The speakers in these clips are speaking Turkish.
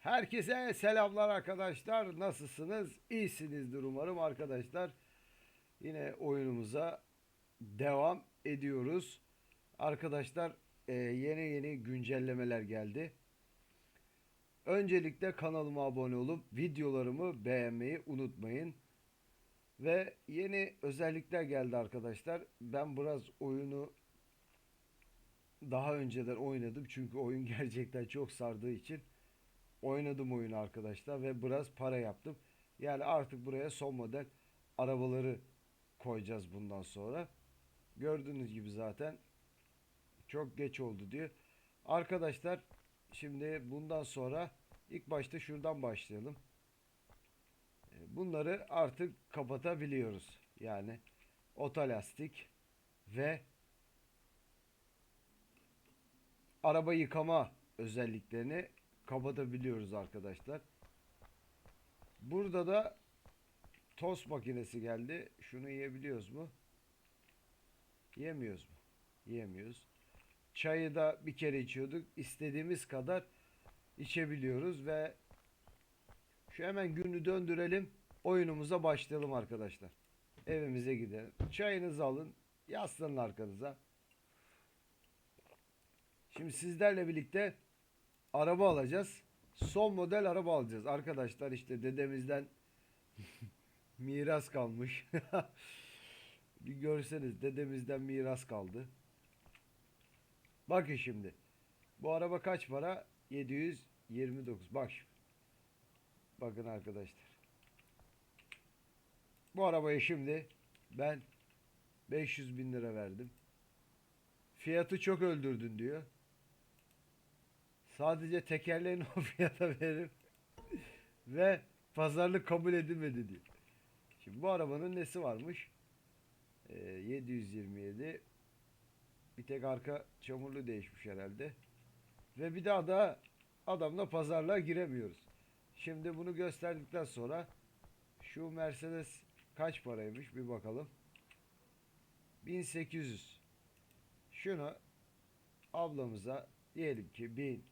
Herkese selamlar arkadaşlar. Nasılsınız? İyisinizdir umarım arkadaşlar. Yine oyunumuza devam ediyoruz. Arkadaşlar e, yeni yeni güncellemeler geldi. Öncelikle kanalıma abone olup videolarımı beğenmeyi unutmayın. Ve yeni özellikler geldi arkadaşlar. Ben biraz oyunu daha önceden oynadım çünkü oyun gerçekten çok sardığı için oynadım oyunu arkadaşlar ve biraz para yaptım. Yani artık buraya son model arabaları koyacağız bundan sonra. Gördüğünüz gibi zaten çok geç oldu diyor. Arkadaşlar şimdi bundan sonra ilk başta şuradan başlayalım. E, Bunları artık kapatabiliyoruz. Yani otolastik ve araba yıkama özelliklerini kapatabiliyoruz arkadaşlar. Burada da tost makinesi geldi. Şunu yiyebiliyoruz mu? Yemiyoruz mu? Yemiyoruz. Çayı da bir kere içiyorduk. İstediğimiz kadar içebiliyoruz ve şu hemen günü döndürelim. Oyunumuza başlayalım arkadaşlar. Evimize gidelim. Çayınızı alın. Yaslanın arkanıza. Şimdi sizlerle birlikte araba alacağız. Son model araba alacağız. Arkadaşlar işte dedemizden miras kalmış. bir görseniz dedemizden miras kaldı. Bakın şimdi. Bu araba kaç para? 729. Bak şimdi. Bakın arkadaşlar. Bu arabayı şimdi ben 500 bin lira verdim. Fiyatı çok öldürdün diyor. Sadece tekerleğini o fiyata veririm. Ve pazarlık kabul edilmedi diyor. Şimdi bu arabanın nesi varmış? Ee, 727 bir tek arka çamurlu değişmiş herhalde. Ve bir daha da adamla pazarlığa giremiyoruz. Şimdi bunu gösterdikten sonra şu Mercedes kaç paraymış bir bakalım. 1800. Şunu ablamıza diyelim ki 1000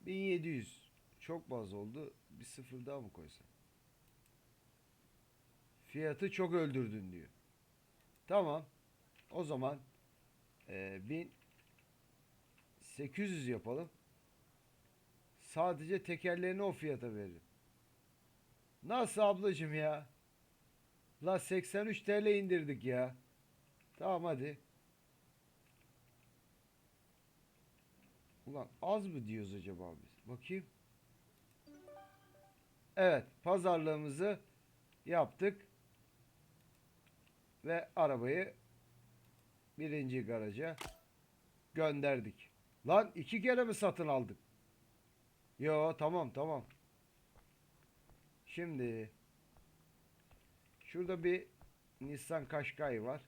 1700 çok fazla oldu. Bir sıfır daha mı koysam? Fiyatı çok öldürdün diyor. Tamam. O zaman e, 1800 yapalım. Sadece tekerlerini o fiyata veririm. Nasıl ablacım ya? La 83 TL indirdik ya. Tamam hadi. Ulan az mı diyoruz acaba biz? Bakayım. Evet, pazarlığımızı yaptık. Ve arabayı birinci garaja gönderdik. Lan iki kere mi satın aldık? Yo tamam tamam. Şimdi şurada bir Nissan Qashqai var.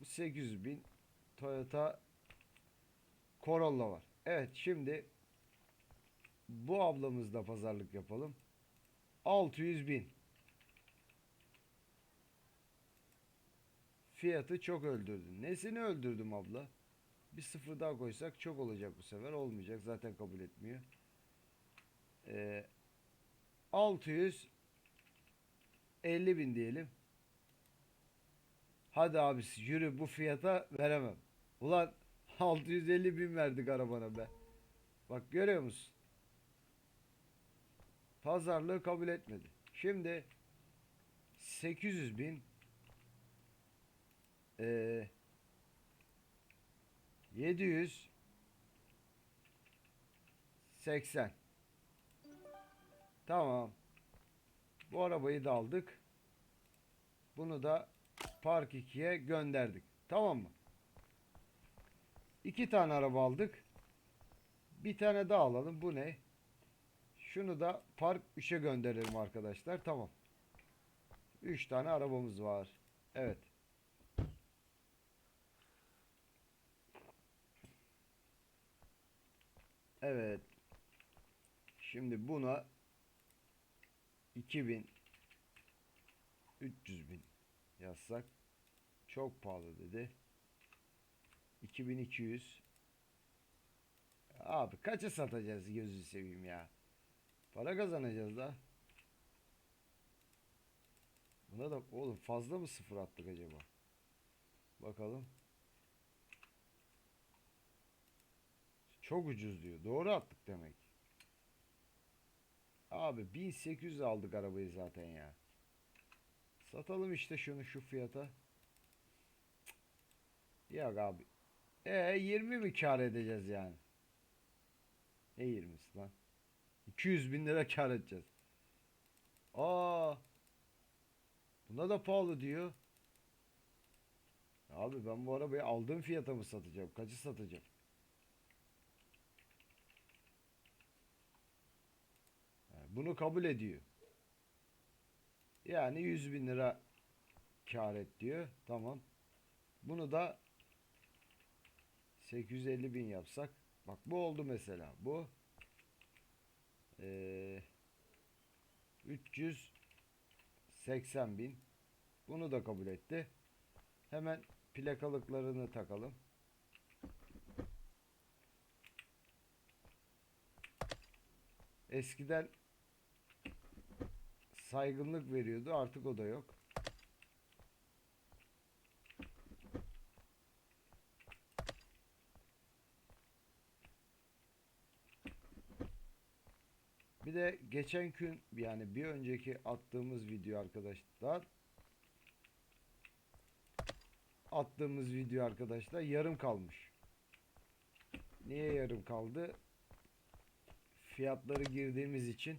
Bu 800 bin. Toyota Corolla var. Evet şimdi bu ablamızla pazarlık yapalım. 600 bin. Fiyatı çok öldürdün. Nesini öldürdüm abla? Bir sıfır daha koysak çok olacak bu sefer. Olmayacak. Zaten kabul etmiyor. Ee, 650 bin diyelim. Hadi abisi yürü bu fiyata veremem. Ulan 650 bin verdik arabana be. Bak görüyor musun? Pazarlığı kabul etmedi. Şimdi 800 bin eee 780 Tamam. Bu arabayı da aldık. Bunu da Park 2'ye gönderdik. Tamam mı? İki tane araba aldık. Bir tane daha alalım. Bu ne? Şunu da Park 3'e gönderelim arkadaşlar. Tamam. 3 tane arabamız var. Evet. Evet. Şimdi buna 2000 300 bin yazsak çok pahalı dedi. 2200 Abi kaça satacağız gözü seveyim ya. Para kazanacağız da. Buna da oğlum fazla mı sıfır attık acaba? Bakalım. Çok ucuz diyor. Doğru attık demek. Abi 1800 aldık arabayı zaten ya. Satalım işte şunu şu fiyata. Yok abi. E 20 mi kar edeceğiz yani? Ne 20'si lan? 200 bin lira kar edeceğiz. Aa. Buna da pahalı diyor. Abi ben bu arabayı aldığım fiyata mı satacağım? Kaçı satacağım? Bunu kabul ediyor. Yani 100 bin lira kar et diyor. Tamam. Bunu da 850 bin yapsak. Bak bu oldu mesela. Bu eee 380 bin. Bunu da kabul etti. Hemen plakalıklarını takalım. Eskiden saygınlık veriyordu. Artık o da yok. Bir de geçen gün yani bir önceki attığımız video arkadaşlar attığımız video arkadaşlar yarım kalmış. Niye yarım kaldı? Fiyatları girdiğimiz için.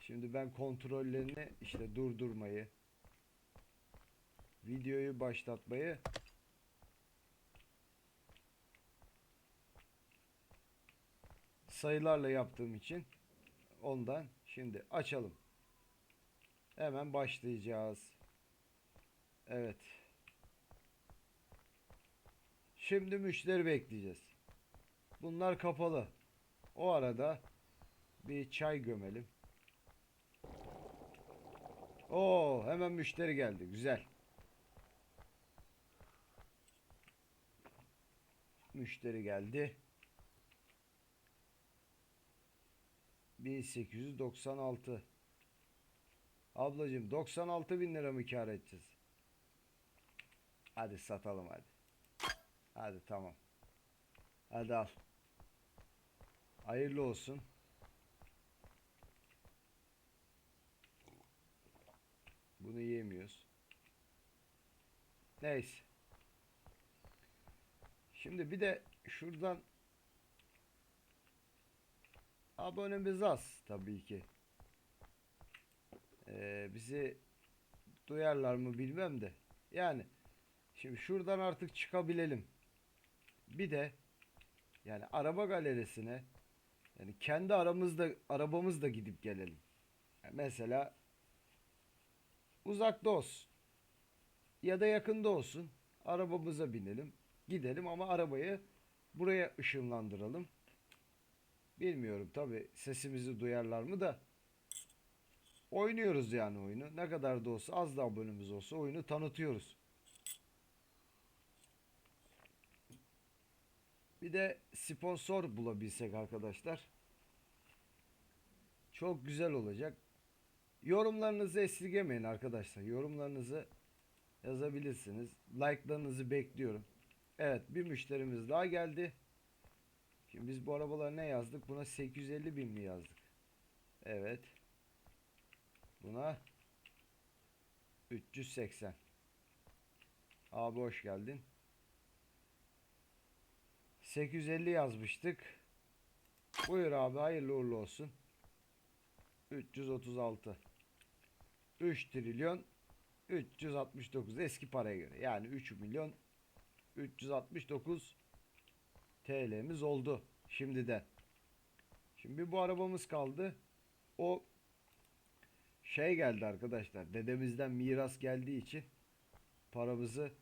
Şimdi ben kontrollerini işte durdurmayı, videoyu başlatmayı sayılarla yaptığım için ondan şimdi açalım. Hemen başlayacağız. Evet. Şimdi müşteri bekleyeceğiz. Bunlar kapalı. O arada bir çay gömelim. Oo, hemen müşteri geldi. Güzel. Müşteri geldi. 1896. Ablacığım 96 bin lira mı kar edeceğiz? Hadi satalım hadi. Hadi tamam. Hadi al. Hayırlı olsun. Bunu yemiyoruz. Neyse. Şimdi bir de şuradan abonemiz az tabii ki. Ee, bizi duyarlar mı bilmem de. Yani şimdi şuradan artık çıkabilelim. Bir de yani araba galerisine yani kendi aramızda arabamızda gidip gelelim. Yani mesela uzakta olsun ya da yakında olsun arabamıza binelim gidelim ama arabayı buraya ışınlandıralım. Bilmiyorum tabi sesimizi duyarlar mı da oynuyoruz yani oyunu. Ne kadar da olsa az da abonemiz olsa oyunu tanıtıyoruz. Bir de sponsor bulabilsek arkadaşlar. Çok güzel olacak. Yorumlarınızı esirgemeyin arkadaşlar. Yorumlarınızı yazabilirsiniz. Like'larınızı bekliyorum. Evet bir müşterimiz daha geldi. Şimdi biz bu arabalara ne yazdık? Buna 850 bin mi yazdık? Evet. Buna 380. Abi hoş geldin. 850 yazmıştık. Buyur abi hayırlı uğurlu olsun. 336. 3 trilyon 369 eski paraya göre. Yani 3 milyon 369 TL'miz oldu. Şimdi de. Şimdi bu arabamız kaldı. O şey geldi arkadaşlar. Dedemizden miras geldiği için paramızı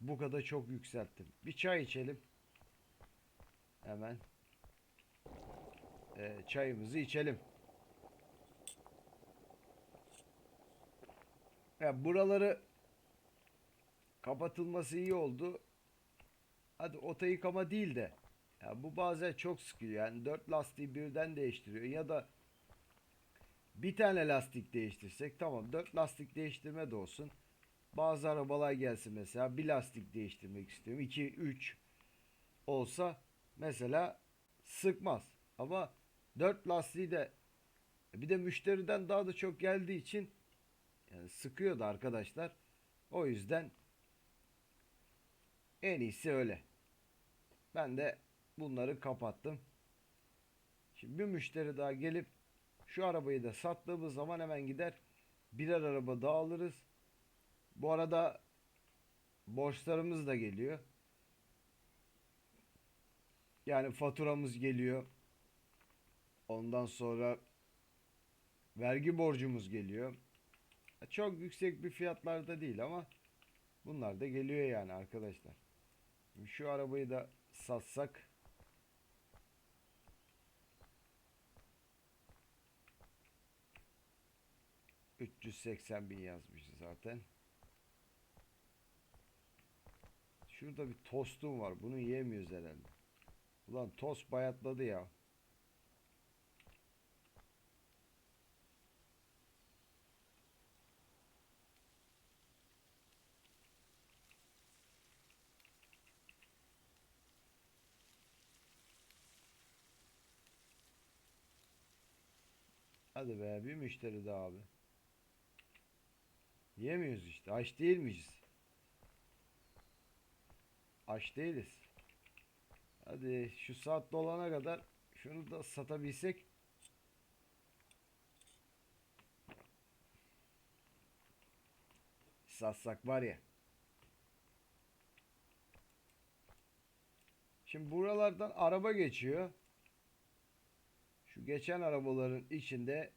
bu kadar çok yükselttim. Bir çay içelim. Hemen. Ee, çayımızı içelim. Ya buraları kapatılması iyi oldu. Hadi ota yıkama değil de Ya bu bazen çok sıkıyor. Yani dört lastiği birden değiştiriyor ya da bir tane lastik değiştirsek tamam dört lastik değiştirme de olsun. Bazı arabalar gelsin mesela bir lastik değiştirmek istiyorum. 2 3 olsa mesela sıkmaz. Ama dört lastiği de bir de müşteriden daha da çok geldiği için yani sıkıyordu arkadaşlar. O yüzden en iyisi öyle. Ben de bunları kapattım. Şimdi bir müşteri daha gelip şu arabayı da sattığımız zaman hemen gider birer araba daha alırız. Bu arada borçlarımız da geliyor. Yani faturamız geliyor. Ondan sonra vergi borcumuz geliyor. Çok yüksek bir fiyatlarda değil ama bunlar da geliyor yani arkadaşlar. Şu arabayı da satsak ...380 bin yazmış zaten. Şurada bir tostum var. Bunu yiyemiyoruz herhalde. Ulan tost bayatladı ya. Hadi be bir müşteri daha abi. Yemiyoruz işte. Aç değil miyiz? Aç değiliz. Hadi şu saat dolana kadar şunu da satabilsek. Satsak var ya. Şimdi buralardan araba geçiyor. Geçen arabaların içinde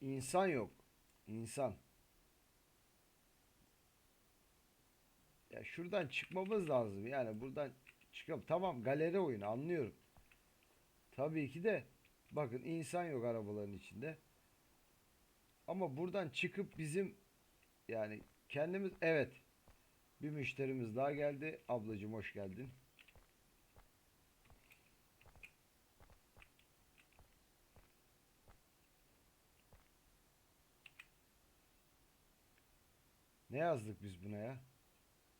insan yok. İnsan. Ya şuradan çıkmamız lazım. Yani buradan çıkalım. Tamam galeri oyunu anlıyorum. Tabii ki de bakın insan yok arabaların içinde. Ama buradan çıkıp bizim yani kendimiz evet bir müşterimiz daha geldi. Ablacığım hoş geldin. Ne yazdık biz buna ya?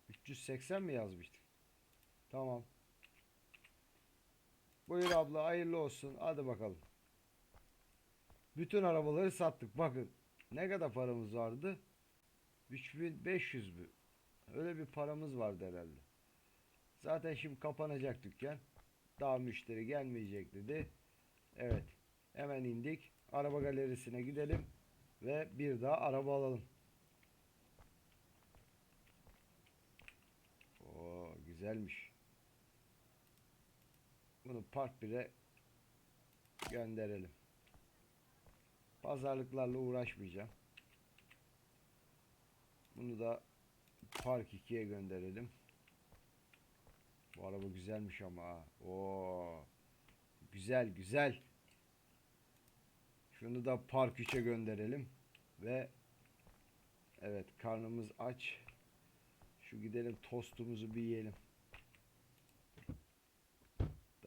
380 mi yazmıştık? Tamam. Buyur abla hayırlı olsun. Hadi bakalım. Bütün arabaları sattık. Bakın ne kadar paramız vardı? 3500 mü? Öyle bir paramız vardı herhalde. Zaten şimdi kapanacak dükkan. Daha müşteri gelmeyecek dedi. Evet. Hemen indik. Araba galerisine gidelim. Ve bir daha araba alalım. Oo, güzelmiş. Bunu Park 1'e gönderelim. Pazarlıklarla uğraşmayacağım. Bunu da Park 2'ye gönderelim. Bu araba güzelmiş ama. ha. Oo. Güzel güzel. Şunu da Park 3'e gönderelim. Ve evet karnımız aç. Şu gidelim tostumuzu bir yiyelim.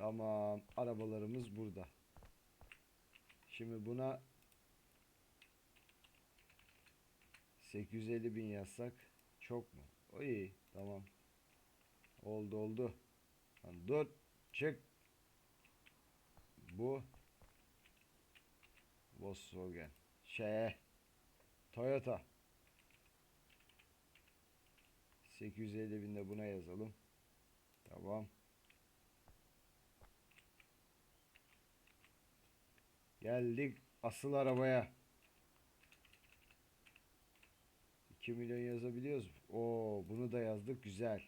Tamam. Arabalarımız burada. Şimdi buna 850 bin yazsak çok mu? O iyi. Tamam. Oldu oldu. Lan dur. Çık. Bu Volkswagen. Şey. Toyota. 850 bin de buna yazalım. Tamam. Geldik asıl arabaya. 2 milyon yazabiliyoruz. Oo, bunu da yazdık. Güzel.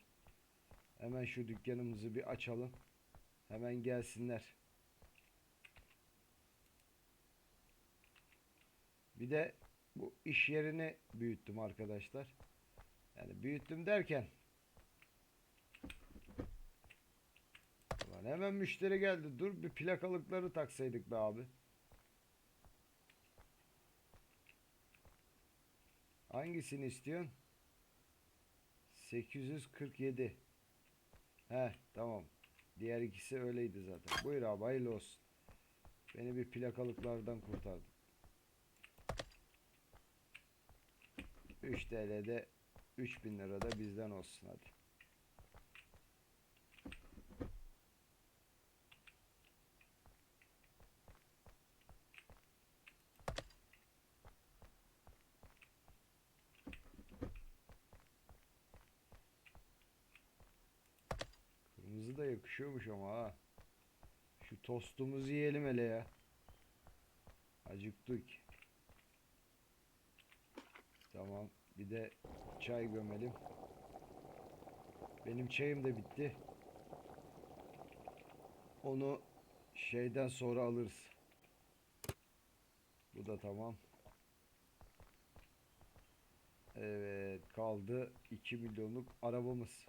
Hemen şu dükkanımızı bir açalım. Hemen gelsinler. Bir de bu iş yerini büyüttüm arkadaşlar. Yani büyüttüm derken Ulan hemen müşteri geldi. Dur bir plakalıkları taksaydık be abi. Hangisini istiyorsun? 847. He tamam. Diğer ikisi öyleydi zaten. Buyur abi hayırlı olsun. Beni bir plakalıklardan kurtardın. 3 TL'de 3000 lira da bizden olsun hadi. Kırmızı da yakışıyormuş ama ha. Şu tostumuzu yiyelim hele ya. Acıktık. Tamam. Bir de çay gömelim. Benim çayım da bitti. Onu şeyden sonra alırız. Bu da tamam. Evet kaldı 2 milyonluk arabamız.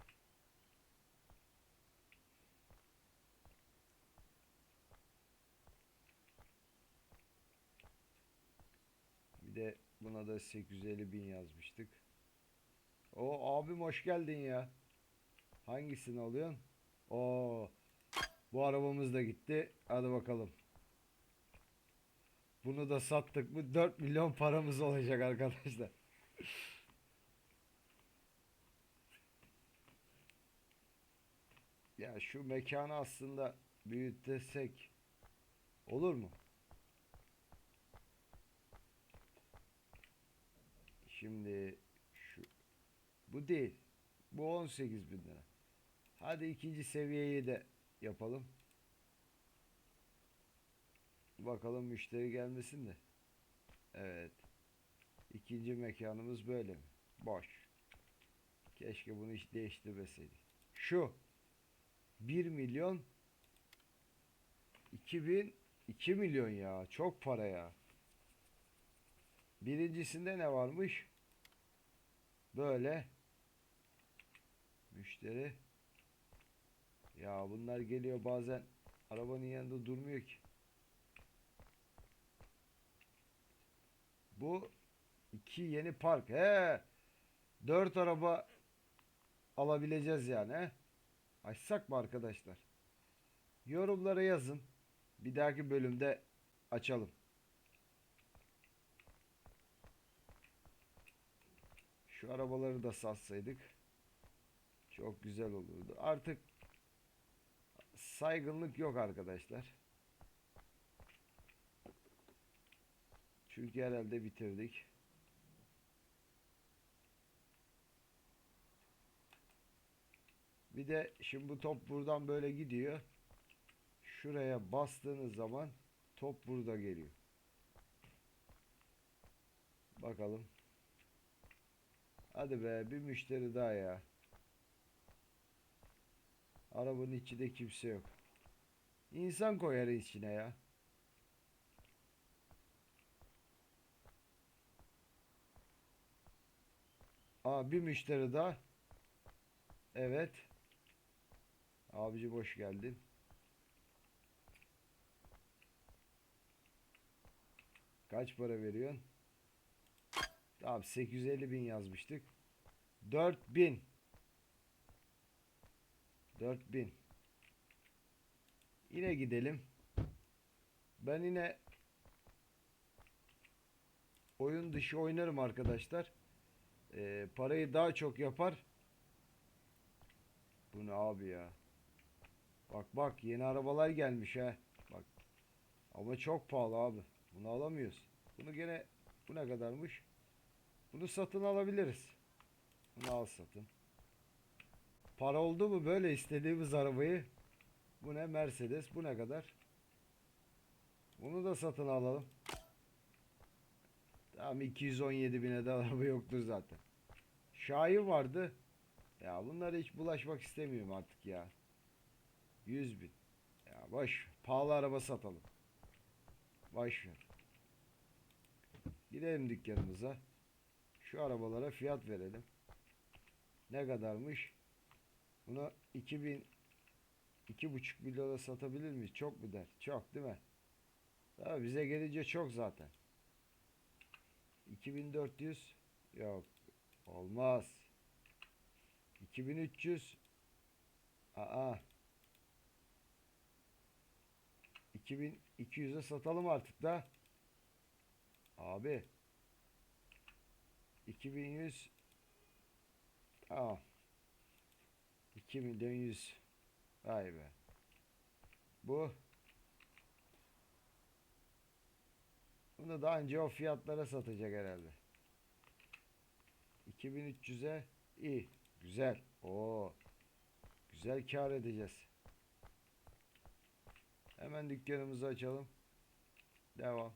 De buna da 850 bin yazmıştık. O abim hoş geldin ya. Hangisini alıyorsun? Oo, bu arabamız da gitti. Hadi bakalım. Bunu da sattık mı 4 milyon paramız olacak arkadaşlar. Ya şu mekanı aslında büyütesek olur mu? Şimdi şu bu değil. Bu 18 bin lira. Hadi ikinci seviyeyi de yapalım. Bakalım müşteri gelmesin de. Evet. İkinci mekanımız böyle mi? Boş. Keşke bunu hiç değiştirmeseydik. Şu 1 milyon 2000 2 milyon ya. Çok para ya. Birincisinde ne varmış? Böyle. Müşteri. Ya bunlar geliyor bazen arabanın yanında durmuyor ki. Bu iki yeni park. He. Dört araba alabileceğiz yani. He. Açsak mı arkadaşlar? Yorumlara yazın. Bir dahaki bölümde açalım. Şu arabaları da satsaydık çok güzel olurdu. Artık saygınlık yok arkadaşlar. Çünkü herhalde bitirdik. Bir de şimdi bu top buradan böyle gidiyor. Şuraya bastığınız zaman top burada geliyor. Bakalım. Hadi be bir müşteri daha ya. Arabanın içinde kimse yok. İnsan koyar içine ya. Aa bir müşteri daha. Evet. Abici hoş geldin. Kaç para veriyorsun? Tamam 850 bin yazmıştık. 4000 4000 Yine gidelim. Ben yine oyun dışı oynarım arkadaşlar. Ee, parayı daha çok yapar. Bu ne abi ya? Bak bak yeni arabalar gelmiş ha. Bak. Ama çok pahalı abi. Bunu alamıyoruz. Bunu gene bu ne kadarmış? Bunu satın alabiliriz. Bunu al satın. Para oldu mu böyle istediğimiz arabayı? Bu ne Mercedes? Bu ne kadar? Bunu da satın alalım. Tamam 217 bine de araba yoktur zaten. Şahin vardı. Ya bunlara hiç bulaşmak istemiyorum artık ya. 100 bin. Ya boş. Pahalı araba satalım. Boş ver. Gidelim dükkanımıza. Şu arabalara fiyat verelim. Ne kadarmış? Bunu 2000 2,5 milyona satabilir miyiz? Çok mu der? Çok değil mi? Tabii bize gelince çok zaten. 2400 yok. Olmaz. 2300 Aa. 2200'e satalım artık da. Abi. 2100 Tamam. 2 milyon 100. Vay be. Bu. Bunu daha önce o fiyatlara satacak herhalde. 2300'e iyi. Güzel. Oo. Güzel kar edeceğiz. Hemen dükkanımızı açalım. Devam.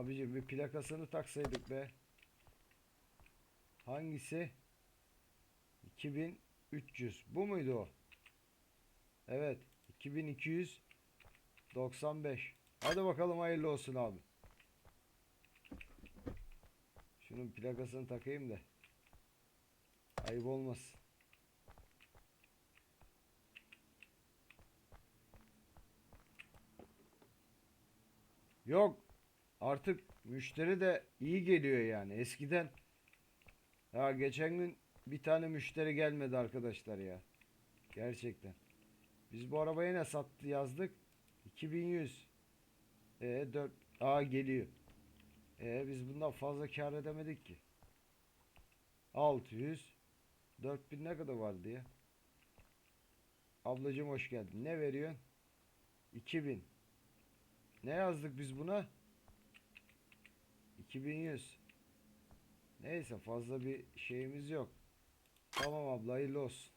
Abicim bir plakasını taksaydık be. Hangisi? 2300. Bu muydu o? Evet. 2295. Hadi bakalım hayırlı olsun abi. Şunun plakasını takayım da. Ayıp olmasın. Yok. Artık müşteri de iyi geliyor yani. Eskiden ya geçen gün bir tane müşteri gelmedi arkadaşlar ya. Gerçekten. Biz bu arabayı ne sattı yazdık? 2100. E 4 A geliyor. E biz bundan fazla kar edemedik ki. 600 4000 ne kadar vardı ya? Ablacım hoş geldin. Ne veriyorsun? 2000. Ne yazdık biz buna? 2100. Neyse fazla bir şeyimiz yok. Tamam abla hayırlı olsun.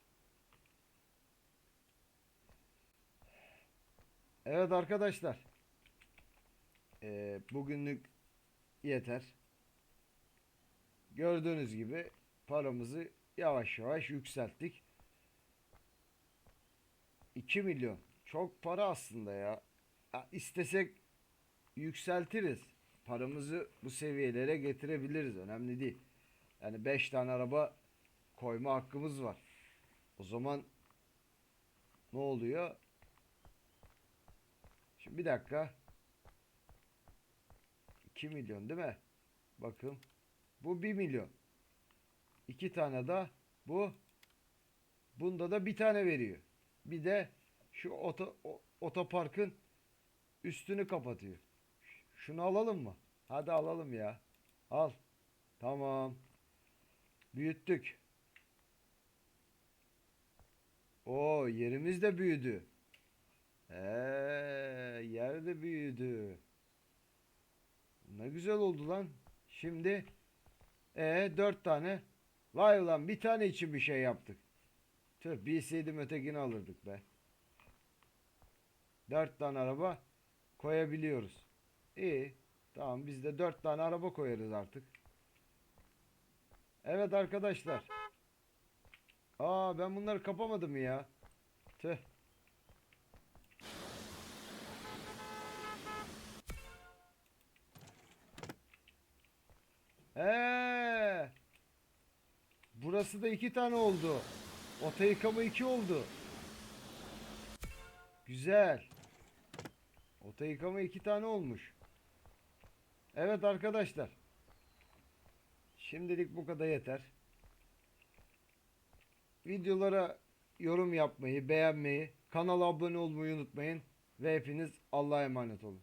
Evet arkadaşlar. Ee, bugünlük yeter. Gördüğünüz gibi paramızı yavaş yavaş yükselttik. 2 milyon. Çok para aslında ya. ya istesek yükseltiriz. Paramızı bu seviyelere getirebiliriz. Önemli değil. Yani 5 tane araba koyma hakkımız var. O zaman ne oluyor? Şimdi bir dakika. 2 milyon değil mi? Bakın. Bu 1 milyon. 2 tane de bu. Bunda da bir tane veriyor. Bir de şu oto, otoparkın üstünü kapatıyor. Şunu alalım mı? Hadi alalım ya. Al. Tamam. Büyüttük. O yerimiz de büyüdü. Ee, yer de büyüdü. Ne güzel oldu lan. Şimdi e dört tane. Vay ulan bir tane için bir şey yaptık. Tüh bilseydim ötekini alırdık be. Dört tane araba koyabiliyoruz. İyi. Tamam biz de dört tane araba koyarız artık. Evet arkadaşlar. Aa ben bunları kapamadım ya. Tüh. Ee, burası da iki tane oldu. Ota yıkama iki oldu. Güzel. Ota yıkama iki tane olmuş. Evet arkadaşlar. Şimdilik bu kadar yeter. Videolara yorum yapmayı, beğenmeyi, kanala abone olmayı unutmayın. Ve hepiniz Allah'a emanet olun.